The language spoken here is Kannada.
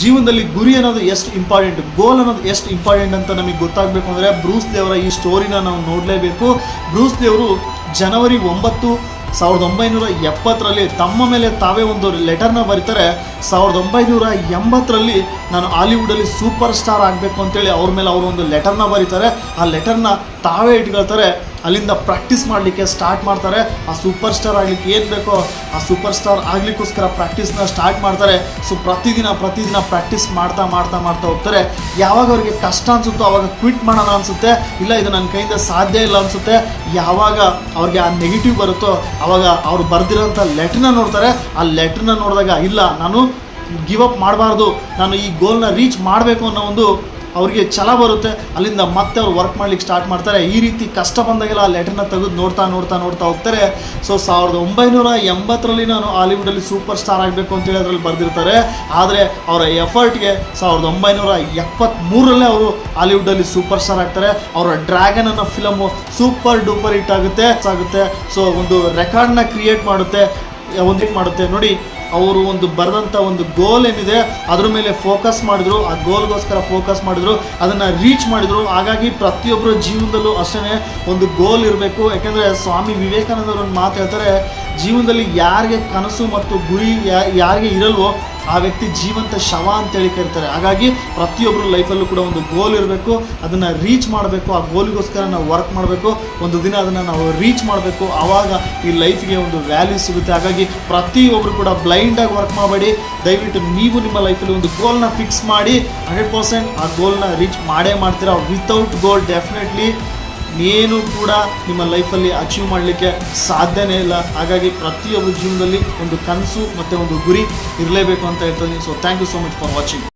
ಜೀವನದಲ್ಲಿ ಗುರಿ ಅನ್ನೋದು ಎಷ್ಟು ಇಂಪಾರ್ಟೆಂಟ್ ಗೋಲ್ ಅನ್ನೋದು ಎಷ್ಟು ಇಂಪಾರ್ಟೆಂಟ್ ಅಂತ ನಮಗೆ ಗೊತ್ತಾಗಬೇಕು ಅಂದರೆ ಬ್ರೂಸ್ ದೇವರ ಈ ಸ್ಟೋರಿನ ನಾವು ನೋಡಲೇಬೇಕು. ಬ್ರೂಸ್ ದೇವರು ಜನವರಿ ಒಂಬತ್ತು ಸಾವಿರದ ಒಂಬೈನೂರ ಎಪ್ಪತ್ತರಲ್ಲಿ ತಮ್ಮ ಮೇಲೆ ತಾವೇ ಒಂದು ಲೆಟರ್ನ ಬರೀತಾರೆ. ಸಾವಿರದ ಒಂಬೈನೂರ ಎಂಬತ್ತರಲ್ಲಿ ನಾನು ಹಾಲಿವುಡಲ್ಲಿ ಸೂಪರ್ ಸ್ಟಾರ್ ಆಗಬೇಕು ಅಂತೇಳಿ ಅವ್ರ ಮೇಲೆ ಅವರು ಒಂದು ಲೆಟರ್ನ ಬರೀತಾರೆ. ಆ ಲೆಟರ್ನ ತಾವೇ ಇಟ್ಕೊಳ್ತಾರೆ. ಅಲ್ಲಿಂದ ಪ್ರಾಕ್ಟೀಸ್ ಮಾಡಲಿಕ್ಕೆ ಸ್ಟಾರ್ಟ್ ಮಾಡ್ತಾರೆ. ಆ ಸೂಪರ್ ಸ್ಟಾರ್ ಆಗಲಿಕ್ಕೆ ಏನು ಬೇಕೋ, ಆ ಸೂಪರ್ ಸ್ಟಾರ್ ಆಗಲಿಕ್ಕೋಸ್ಕರ ಪ್ರಾಕ್ಟೀಸ್ನ ಸ್ಟಾರ್ಟ್ ಮಾಡ್ತಾರೆ. ಸೊ ಪ್ರತಿದಿನ ಪ್ರತಿದಿನ ಪ್ರಾಕ್ಟೀಸ್ ಮಾಡ್ತಾ ಮಾಡ್ತಾ ಮಾಡ್ತಾ ಹೋಗ್ತಾರೆ. ಯಾವಾಗ ಅವ್ರಿಗೆ ಕಷ್ಟ ಅನಿಸುತ್ತೋ ಅವಾಗ ಕ್ವಿಟ್ ಮಾಡೋಣ ಅನಿಸುತ್ತೆ. ಇಲ್ಲ, ಇದು ನನ್ನ ಕೈಯಿಂದ ಸಾಧ್ಯ ಇಲ್ಲ ಅನಿಸುತ್ತೆ. ಯಾವಾಗ ಅವ್ರಿಗೆ ಆ ನೆಗೆಟಿವ್ ಬರುತ್ತೋ, ಅವಾಗ ಅವ್ರು ಬರೆದಿರೋಂಥ ಲೆಟ್ರನ್ನ ನೋಡ್ತಾರೆ. ಆ ಲೆಟ್ರನ್ನ ನೋಡಿದಾಗ, ಇಲ್ಲ, ನಾನು ಗಿವ್ ಅಪ್ ಮಾಡಬಾರ್ದು. ನಾನು ಈ ಗೋಲ್ನ ರೀಚ್ ಮಾಡಬೇಕು ಅನ್ನೋ ಒಂದು ಅವ್ರಿಗೆ ಛಲ ಬರುತ್ತೆ. ಅಲ್ಲಿಂದ ಮತ್ತೆ ಅವ್ರು ವರ್ಕ್ ಮಾಡ್ಲಿಕ್ಕೆ ಸ್ಟಾರ್ಟ್ ಮಾಡ್ತಾರೆ. ಈ ರೀತಿ ಕಷ್ಟ ಬಂದಾಗೆಲ್ಲ ಆ ಲೆಟರ್ನ ತೆಗೆದು ನೋಡ್ತಾ ನೋಡ್ತಾ ನೋಡ್ತಾ ಹೋಗ್ತಾರೆ. ಸೊ ಸಾವಿರದ ಒಂಬೈನೂರ ಎಂಬತ್ತರಲ್ಲಿ ನಾನು ಹಾಲಿವುಡಲ್ಲಿ ಸೂಪರ್ ಸ್ಟಾರ್ ಆಗಬೇಕು ಅಂತೇಳಿ ಅದರಲ್ಲಿ ಬರೆದಿರ್ತಾರೆ. ಆದರೆ ಅವರ ಎಫರ್ಟ್ಗೆ ಸಾವಿರದ ಒಂಬೈನೂರ ಎಪ್ಪತ್ತ್ಮೂರರಲ್ಲೇ ಅವರು ಹಾಲಿವುಡಲ್ಲಿ ಸೂಪರ್ ಸ್ಟಾರ್ ಆಗ್ತಾರೆ. ಅವರ ಡ್ರ್ಯಾಗನ್ ಅನ್ನೋ ಫಿಲಮು ಸೂಪರ್ ಡೂಪರ್ ಹಿಟ್ ಆಗುತ್ತೆ. ಆಗುತ್ತೆ ಸೊ ಒಂದು ರೆಕಾರ್ಡ್ನ ಕ್ರಿಯೇಟ್ ಮಾಡುತ್ತೆ. ಒಂದು ಮಾಡುತ್ತೆ. ನೋಡಿ, ಅವರು ಒಂದು ಬರೆದಂಥ ಒಂದು ಗೋಲ್ ಏನಿದೆ, ಅದ್ರ ಮೇಲೆ ಫೋಕಸ್ ಮಾಡಿದ್ರು. ಆ ಗೋಲ್ಗೋಸ್ಕರ ಫೋಕಸ್ ಮಾಡಿದ್ರು. ಅದನ್ನು ರೀಚ್ ಮಾಡಿದ್ರು. ಹಾಗಾಗಿ ಪ್ರತಿಯೊಬ್ಬರ ಜೀವನದಲ್ಲೂ ಅಷ್ಟೇ ಒಂದು ಗೋಲ್ ಇರಬೇಕು. ಯಾಕೆಂದರೆ ಸ್ವಾಮಿ ವಿವೇಕಾನಂದರು ಒಂದು ಮಾತು ಹೇಳ್ತಾರೆ, ಜೀವನದಲ್ಲಿ ಯಾರಿಗೆ ಕನಸು ಮತ್ತು ಗುರಿ ಯಾರಿಗೆ ಇರಲ್ವೋ ಆ ವ್ಯಕ್ತಿ ಜೀವಂತ ಶವ ಅಂತೇಳಿ ಕರೀತಾರೆ. ಹಾಗಾಗಿ ಪ್ರತಿಯೊಬ್ಬರ ಲೈಫಲ್ಲೂ ಕೂಡ ಒಂದು ಗೋಲ್ ಇರಬೇಕು, ಅದನ್ನು ರೀಚ್ ಮಾಡಬೇಕು, ಆ ಗೋಲಿಗೋಸ್ಕರ ನಾವು ವರ್ಕ್ ಮಾಡಬೇಕು, ಒಂದು ದಿನ ಅದನ್ನು ನಾವು ರೀಚ್ ಮಾಡಬೇಕು ಆವಾಗ ಈ ಲೈಫ್ಗೆ ಒಂದು ವ್ಯಾಲ್ಯೂ ಸಿಗುತ್ತೆ. ಹಾಗಾಗಿ ಪ್ರತಿಯೊಬ್ಬರು ಕೂಡ ಬ್ಲೈಂಡಾಗಿ ವರ್ಕ್ ಮಾಡಬೇಡಿ. ದಯವಿಟ್ಟು ನೀವು ನಿಮ್ಮ ಲೈಫಲ್ಲಿ ಒಂದು ಗೋಲ್ನ ಫಿಕ್ಸ್ ಮಾಡಿ ಹಂಡ್ರೆಡ್ ಪರ್ಸೆಂಟ್ ಆ ಗೋಲ್ನ ರೀಚ್ ಮಾಡೇ ಮಾಡ್ತೀರಾ. ವಿತೌಟ್ ಗೋಲ್ ಡೆಫಿನೆಟ್ಲಿ ಏನು ಕೂಡ ನಿಮ್ಮ ಲೈಫಲ್ಲಿ ಅಚೀವ್ ಮಾಡಲಿಕ್ಕೆ ಸಾಧ್ಯನೇ ಇಲ್ಲ. ಹಾಗಾಗಿ ಪ್ರತಿಯೊಬ್ಬರ ಜೀವನದಲ್ಲಿ ಒಂದು ಕನಸು ಮತ್ತು ಒಂದು ಗುರಿ ಇರಲೇಬೇಕು ಅಂತ ಹೇಳ್ತೀನಿ so thank you so much for watching